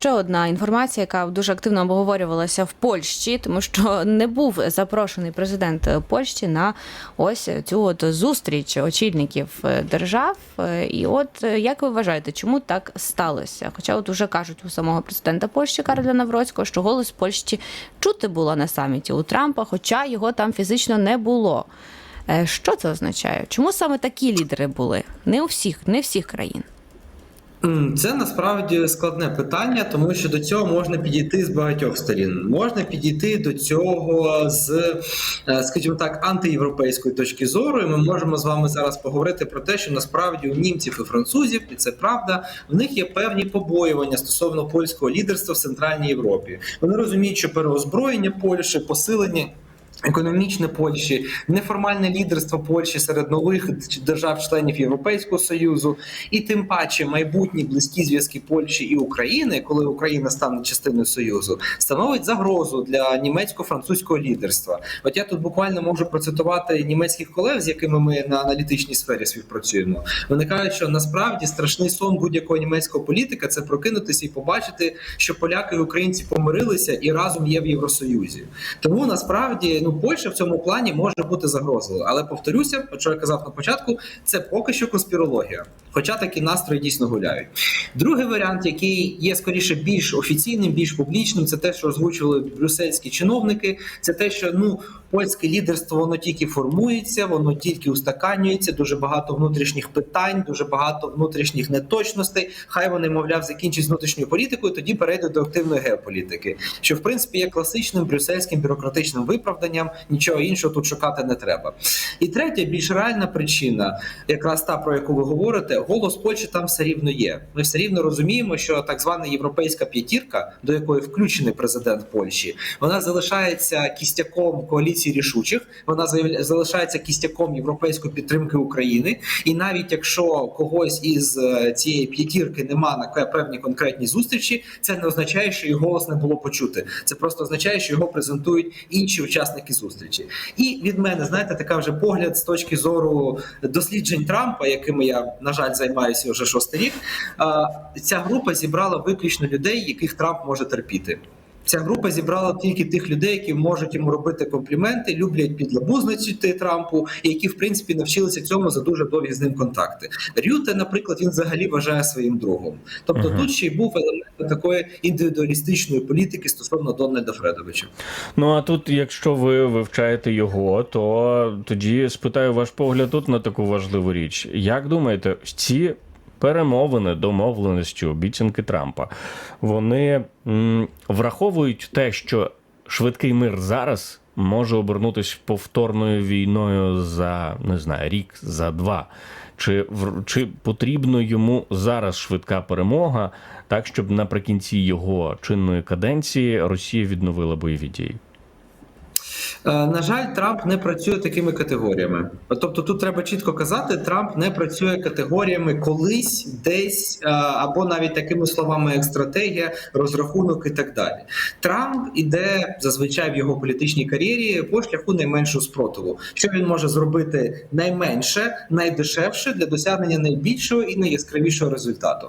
Ще одна інформація, яка дуже активно обговорювалася в Польщі, тому що не був запрошений президент Польщі на ось цю от зустріч очільників е, держав. Е, І от е, як ви вважаєте, чому так сталося? Хоча от уже кажуть у самого президента Польщі Карля Навроцького, що голос Польщі чути було на саміті у Трампа, хоча його там фізично не було. Е, Що це означає? Чому саме такі лідери були? Не у всіх, не всіх країн. Це насправді складне питання, тому що до цього можна підійти з багатьох сторін. Можна підійти до цього з, е, скажімо так, антиєвропейської точки зору. І ми можемо з вами зараз поговорити про те, що насправді у німців і французів, і це правда, в них є певні побоювання стосовно польського лідерства в Центральній Європі. Вони розуміють, що переозброєння Польщі, посилення. Економічне Польщі, неформальне лідерство Польщі серед нових держав-членів Європейського союзу, і тим паче майбутні близькі зв'язки Польщі і України, коли Україна стане частиною союзу, становить загрозу для німецько-французького лідерства. От я тут буквально можу процитувати німецьких колег, з якими ми на аналітичній сфері співпрацюємо. Вони кажуть, що насправді страшний сон будь-якого німецького політика це прокинутися і побачити, що поляки і українці помирилися і разом є в Євросоюзі. Тому насправді ну Польща в цьому плані може бути загрозою. Але повторюся, що я казав на початку, це поки що конспірологія. Хоча такі настрої дійсно гуляють. Другий варіант, який є скоріше більш офіційним, більш публічним, це те, що озвучували брюссельські чиновники. Це те, що ну польське лідерство воно тільки формується, воно тільки устаканюється. Дуже багато внутрішніх питань, дуже багато внутрішніх неточностей. Хай вони, мовляв, закінчать внутрішньою політикою, тоді перейдуть до активної геополітики, що в принципі є класичним брюссельським бюрократичним виправданням. Нічого іншого тут шукати не треба. І третя, більш реальна причина, якраз та про яку ви говорите, голос Польщі там все рівно є. Ми все рівно розуміємо, що так звана європейська п'ятірка, до якої включений президент Польщі, вона залишається кістяком коаліції рішучих. Вона залишається кістяком європейської підтримки України. І навіть якщо когось із е, цієї п'ятірки нема на певні конкретні зустрічі, це не означає, що його голос не було почути. Це просто означає, що його презентують інші учасники зустрічі. І від мене, знаєте, така вже погляд з точки зору досліджень Трампа, якими я на жаль займаюся вже шостий рік. Ця група зібрала виключно людей, яких Трамп може терпіти. Ця група зібрала тільки тих людей, які можуть йому робити компліменти, люблять підлабузничати Трампу, і які в принципі навчилися цьому за дуже довгі з ним контакти. Рюте, наприклад, він взагалі вважає своїм другом. Тобто Мгм. тут ще й був елемент такої індивідуалістичної політики стосовно Дональда Фредовича. Ну а тут, якщо ви вивчаєте його, то тоді спитаю ваш погляд тут на таку важливу річ. Як думаєте, ці перемовини, домовленості, обіцянки Трампа, вони м, враховують те, що швидкий мир зараз може обернутися повторною війною за не знаю, рік, за два. Чи чи потрібно йому зараз швидка перемога, так щоб наприкінці його чинної каденції Росія відновила бойові дії? Е, На жаль, Трамп не працює такими категоріями. Тобто, тут треба чітко казати, Трамп не працює категоріями колись, десь е, або навіть такими словами, як стратегія, розрахунок і так далі. Трамп іде зазвичай в його політичній кар'єрі по шляху найменшого спротиву. Що він може зробити найменше, найдешевше для досягнення найбільшого і найяскравішого результату.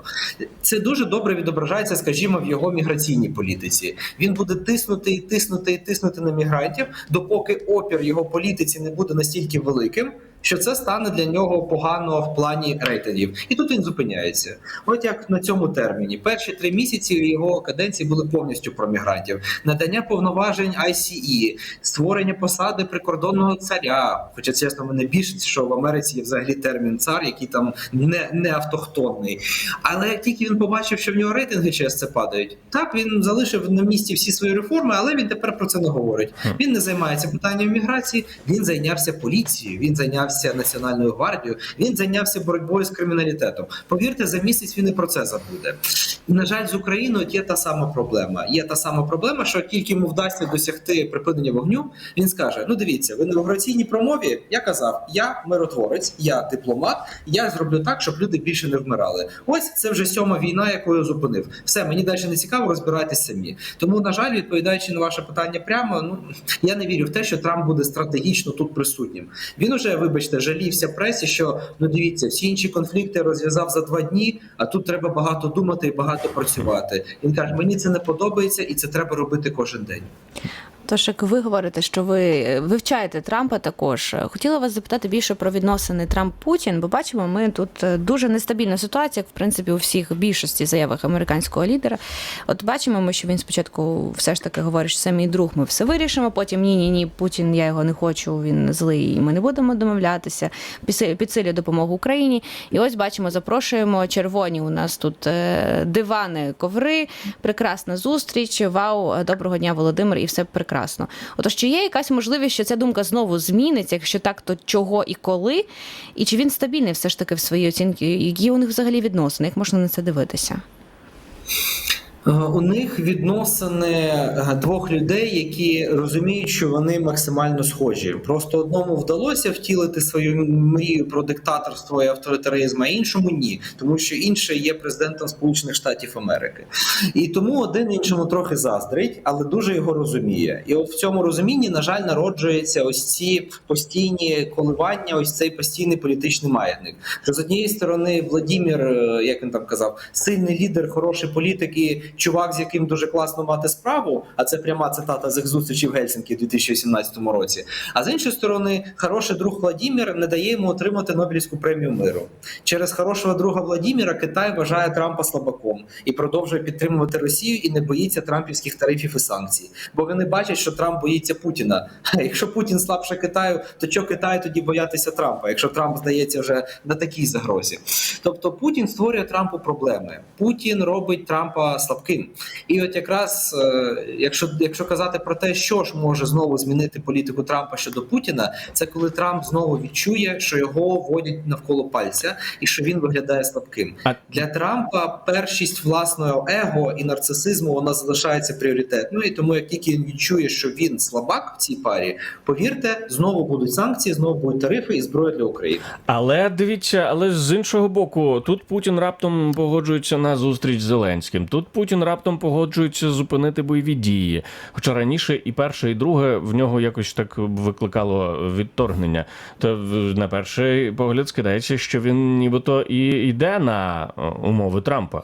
Це дуже добре відображається, скажімо, в його міграційній політиці. Він буде тиснути і тиснути і тиснути на мігрантів, допоки опір його політиці не буде настільки великим. Що це стане для нього погано в плані рейтингів, і тут він зупиняється. От як на цьому терміні, перші три місяці його каденції були повністю про мігрантів, надання повноважень ICE, створення посади прикордонного царя. Хоча чесно, мене більше, що в Америці є взагалі термін цар, який там не, не автохтонний. Але як тільки він побачив, що в нього рейтинги через це падають, так він залишив на місці всі свої реформи, але він тепер про це не говорить. Він не займається питанням міграції, він зайнявся поліцією, він зайнявся національною гвардією, він зайнявся боротьбою з криміналітетом. Повірте, за місяць він і про це забуде. І На жаль, з Україною є та сама проблема. Є та сама проблема, що тільки йому вдасться досягти припинення вогню, він скаже: Ну, дивіться, в інаугураційній промові я казав, я миротворець, я дипломат, я зроблю так, щоб люди більше не вмирали. Ось це вже сьома війна, яку я зупинив. Все, мені далі не цікаво, розбирайтесь самі. Тому, на жаль, відповідаючи на ваше питання прямо, ну я не вірю в те, що Трамп буде стратегічно тут присутнім. Він уже, вибачте, жалівся пресі, що ну дивіться, всі інші конфлікти розв'язав за два дні, а тут треба багато думати і багато працювати. Він каже: мені це не подобається, і це треба робити кожен день. Тож, як ви говорите, що ви вивчаєте Трампа також, хотіла вас запитати більше про відносини Трамп-Путін, бо бачимо, ми тут е, дуже нестабільна ситуація, як в принципі у всіх більшості заявах американського лідера. От бачимо ми, що він спочатку все ж таки говорить, що це мій друг, ми все вирішимо. Потім ні, ні, ні, Путін, я його не хочу, він злий, і ми не будемо домовлятися. Підсилює- допомогу Україні. І ось бачимо, запрошуємо червоні. У нас тут е, дивани, коври, прекрасна зустріч. Вау, доброго дня, Володимир, і все прекрасно. Отож, чи є якась можливість, що ця думка знову зміниться? Якщо так, то чого і коли? І чи він стабільний все ж таки в своїй оцінці? Які у них взагалі відносини? Як можна на це дивитися? Е, У них відносини е, двох людей, які розуміють, що вони максимально схожі. Просто одному вдалося втілити свою мрію про диктаторство і авторитаризм, а іншому ні, тому що інший є президентом Сполучених Штатів Америки. І тому один іншому трохи заздрить, але дуже його розуміє. І от в цьому розумінні, на жаль, народжуються ось ці постійні коливання, ось цей постійний політичний маятник. З однієї сторони Владімір, е, як він там казав, сильний лідер, хороший політик і чувак, з яким дуже класно мати справу. А це пряма цитата з їх зустрічі в Гельсінкі в 2018 році. А з іншої сторони, хороший друг Владімір не дає йому отримати Нобелівську премію миру. Через хорошого друга Владіміра Китай вважає Трампа слабаком і продовжує підтримувати Росію і не боїться трампівських тарифів і санкцій. Бо вони бачать, що Трамп боїться Путіна. А якщо Путін слабше Китаю, то чого Китаю тоді боятися Трампа, якщо Трамп здається вже на такій загрозі? Тобто Путін створює Трампу проблеми. Путін робить Трампа слабким. І от якраз е, якщо, якщо казати про те, що ж може знову змінити політику Трампа щодо Путіна, це коли Трамп знову відчує, що його водять навколо пальця і що він виглядає слабким. Для Трампа першість власного его і нарцисизму вона залишається пріоритетною. І тому, як тільки він відчує, що він слабак в цій парі, повірте, знову будуть санкції, знову будуть тарифи і зброя для України. Але дивіться, але з іншого боку, тут Путін раптом погоджується на зустріч з Зеленським. Тут Путін раптом погоджується зупинити бойові дії. Хоча раніше і перше, і друге в нього якось так викликало відторгнення. То на перший погляд скидається, що він нібито і йде на е, умови Трампа.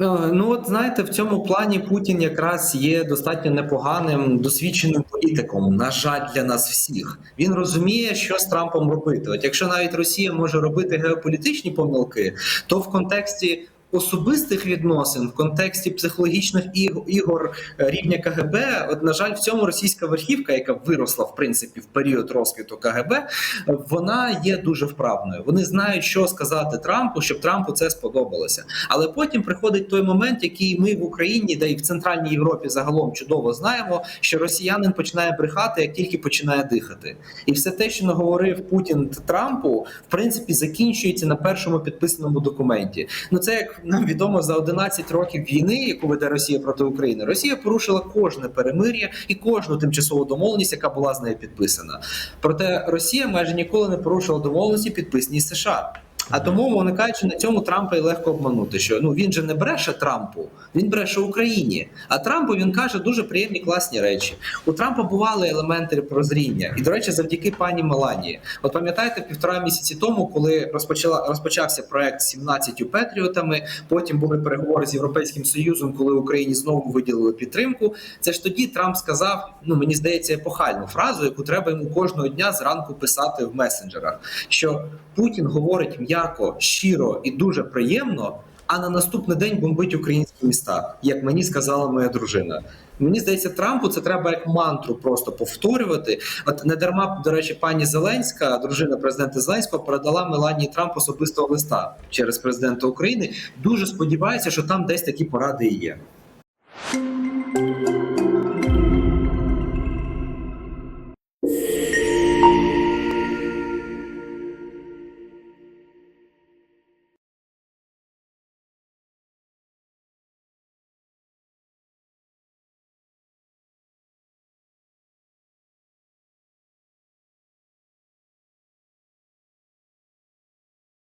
Е, Ну от знаєте, в цьому плані Путін якраз є достатньо непоганим досвідченим політиком. На жаль, для нас всіх він розуміє, що з Трампом робити. От якщо навіть Росія може робити геополітичні помилки, то в контексті. Особистих відносин в контексті психологічних ігор е, рівня КГБ, от на жаль, в цьому російська верхівка, яка виросла в принципі в період розквіту КГБ, вона є дуже вправною. Вони знають, що сказати Трампу, щоб Трампу це сподобалося. Але потім приходить той момент, який ми в Україні, да і в Центральній Європі загалом чудово знаємо, що росіянин починає брехати, як тільки починає дихати. І все те, що наговорив Путін Трампу, в принципі, закінчується на першому підписаному документі. Ну це як нам відомо за 11 років війни, яку веде Росія проти України. Росія порушила кожне перемир'я і кожну тимчасову домовленість, яка була з нею підписана. Проте Росія майже ніколи не порушила домовленості, підписані з США. А тому, виникаючи на цьому, Трампа і легко обманути, що ну він же не бреше Трампу, він бреше Україні. А Трампу він каже дуже приємні класні речі. У Трампа бували елементи прозріння, і до речі, завдяки пані Меланії. От пам'ятаєте, півтора місяці тому, коли розпочала розпочався проект з 17 патріотами, потім були переговори з європейським союзом, коли Україні знову виділили підтримку. Це ж тоді Трамп сказав: ну мені здається, епохальну фразу, яку треба йому кожного дня зранку писати в месенджерах. Що Путін говорить м'яко, щиро і дуже приємно. А на наступний день бомбить українські міста, як мені сказала моя дружина. Мені здається, Трампу це треба як мантру просто повторювати. От не дарма, до речі, пані Зеленська, дружина президента Зеленського, передала Меланії Трамп особистого листа через президента України. Дуже сподіваюся, що там десь такі поради і є.